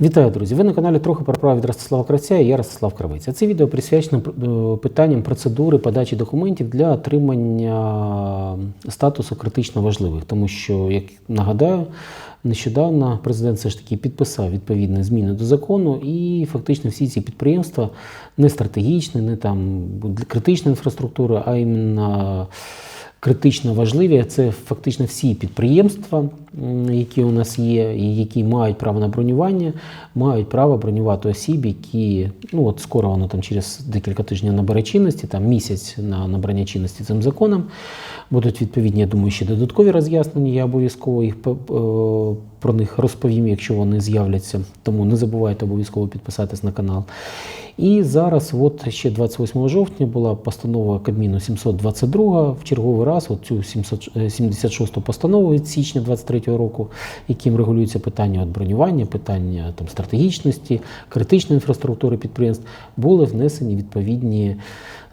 Вітаю, друзі! Ви на каналі трохи про право від Ростислава Кравця і я Ростислав Кравець. А Це відео присвячено е, питанням процедури подачі документів для отримання статусу критично важливих, тому що, як нагадаю, нещодавно президент все ж таки підписав відповідні зміни до закону, і фактично всі ці підприємства не стратегічні, не там критична інфраструктура, а іменно критично важливі. Це фактично всі підприємства, які у нас є, і які мають право на бронювання, мають право бронювати осіб, які ну от скоро воно там через декілька тижнів набере чинності, там місяць на набрання чинності цим законом. Будуть відповідні, я думаю, ще додаткові роз'яснення. Я обов'язково їх е, про них розповім, якщо вони з'являться. Тому не забувайте обов'язково підписатись на канал. І зараз, от ще 28 жовтня, була постанова Кабміну 722 в черговий раз, от цю 76 постанову від січня 23 року, яким регулюється питання от бронювання, питання там стратегічності, критичної інфраструктури підприємств, були внесені відповідні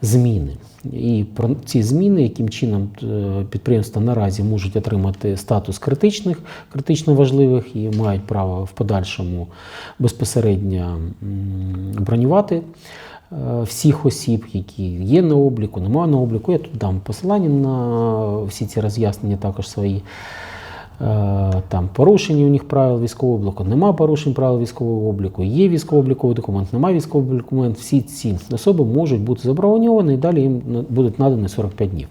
зміни. І про ці зміни, яким чином е, підприємства наразі можуть отримати статус критичних, критично важливих і мають право в подальшому безпосередньо бронювати е, всіх осіб, які є на обліку, немає на обліку. Я тут дам посилання на всі ці роз'яснення також свої. Е, там порушення у них правил військового обліку, нема порушень правил військового обліку, є військово-обліковий документ, немає військовий документ. Всі ці особи можуть бути заброньовані і далі їм будуть надані 45 днів.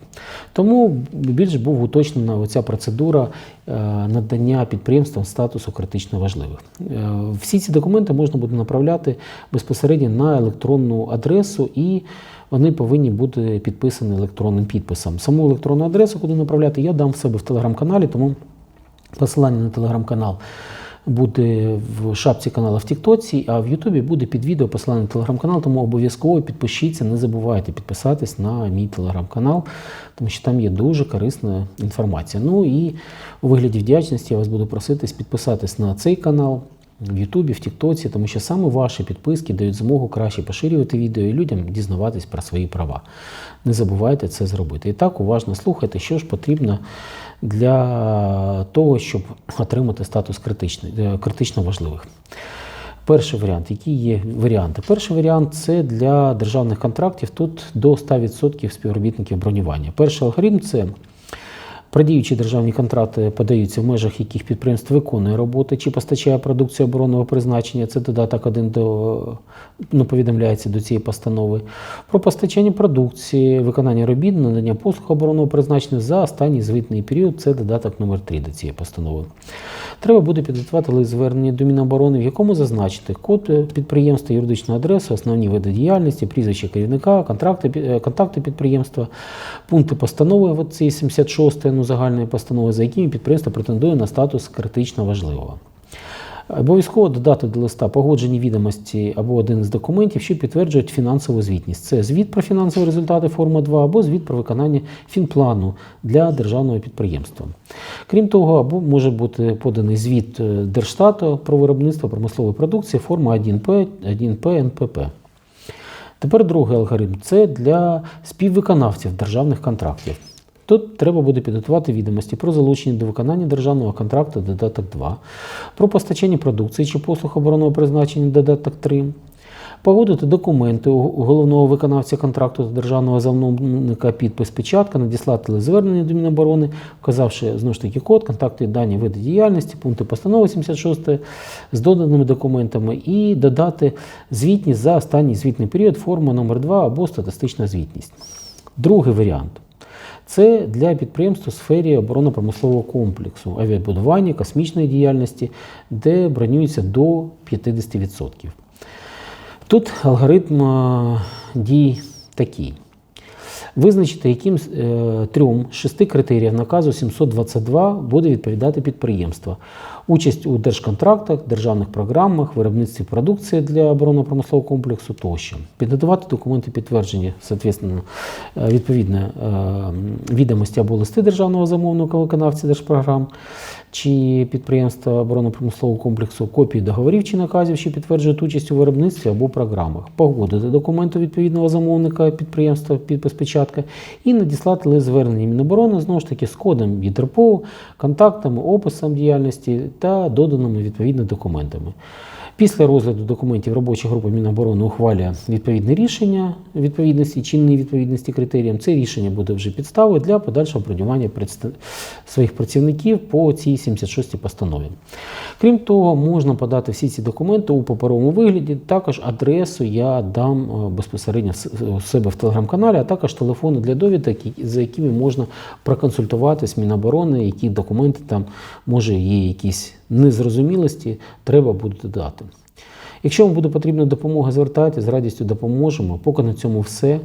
Тому більш був уточнена оця процедура е, надання підприємствам статусу критично важливих. Е, всі ці документи можна буде направляти безпосередньо на електронну адресу і. Вони повинні бути підписані електронним підписом. Саму електронну адресу, куди направляти, я дам в себе в телеграм-каналі, тому Посилання на телеграм-канал буде в шапці каналу в Тіктоці, а в Ютубі буде під відео посилання на телеграм-канал, тому обов'язково підпишіться, не забувайте підписатись на мій телеграм-канал, тому що там є дуже корисна інформація. Ну і у вигляді вдячності я вас буду просити підписатись на цей канал. В Ютубі, в Тіктоці, тому що саме ваші підписки дають змогу краще поширювати відео і людям дізнаватись про свої права. Не забувайте це зробити. І так уважно слухайте, що ж потрібно для того, щоб отримати статус критично, критично важливих. Перший варіант, які є варіанти? Перший варіант це для державних контрактів тут до 100% співробітників бронювання. Перший алгоритм це Продіючі державні контракти подаються в межах яких підприємств виконує роботи чи постачає продукцію оборонного призначення. Це додаток один до ну, повідомляється до цієї постанови. Про постачання продукції, виконання робіт, надання послуг оборонного призначення за останній звітний період. Це додаток номер 3 до цієї постанови. Треба буде підготувати лист звернення до Міноборони, в якому зазначити код підприємства, юридичну адресу, основні види діяльності, прізвище керівника, контракти, контакти підприємства, пункти постанови цієї 76 ну, загальної постанови, за якими підприємство претендує на статус критично важливого. Обов'язково додати до листа погоджені відомості або один з документів, що підтверджують фінансову звітність. Це звіт про фінансові результати форма 2 або звіт про виконання фінплану для державного підприємства. Крім того, або може бути поданий звіт е, Держстату про виробництво промислової продукції форма 1П, 1П НПП. Тепер другий алгоритм це для співвиконавців державних контрактів. Тут треба буде підготувати відомості про залучення до виконання державного контракту додаток 2, про постачання продукції чи послуг оборонного призначення додаток 3, погодити документи у головного виконавця контракту та державного замовника підпис печатка, надіслати звернення до Міноборони, вказавши знову ж таки код, контакти, дані види діяльності, пункти постанови 76 з доданими документами і додати звітність за останній звітний період, форма номер 2 або статистична звітність. Другий варіант. Це для підприємств у сфері оборонно-промислового комплексу, авіабудування, космічної діяльності, де бронюється до 50%. Тут алгоритм дій такий. Визначити, яким е, трьом шести критеріям наказу 722 буде відповідати підприємство. Участь у держконтрактах, державних програмах, виробництві продукції для оборонно-промислового комплексу тощо. Підготувати документи підтвердження, е, відповідне е, відомості або листи державного замовника виконавця держпрограм чи підприємства оборонно-промислового комплексу, копії договорів чи наказів, що підтверджують участь у виробництві або програмах, погодити документи відповідного замовника підприємства, підпис печатка і надіслати звернення Міноборони знову ж таки з кодом ЄДРПО, контактами, описом діяльності та доданими відповідно документами. Після розгляду документів робоча група Міноборони ухвалює відповідне рішення відповідності чинної відповідності критеріям. Це рішення буде вже підставою для подальшого бронювання своїх працівників по цій 76 постанові. Крім того, можна подати всі ці документи у паперовому вигляді. Також адресу я дам е, безпосередньо у себе в телеграм-каналі, а також телефони для довідок, за якими можна проконсультуватись Міноборони, які документи там може є якісь незрозумілості, треба буде додати. Якщо вам буде потрібна допомога, звертайтеся, з радістю допоможемо. Поки на цьому все.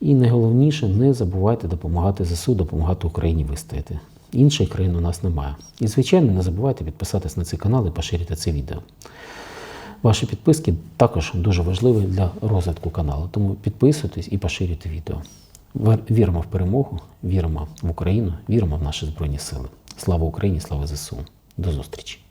І найголовніше, не забувайте допомагати ЗСУ, допомагати Україні вистояти. Іншої країни у нас немає. І, звичайно, не забувайте підписатись на цей канал і поширити це відео. Ваші підписки також дуже важливі для розвитку каналу. Тому підписуйтесь і поширюйте відео. Віримо в перемогу, віримо в Україну, віримо в наші Збройні Сили. Слава Україні, слава ЗСУ. До зустрічі!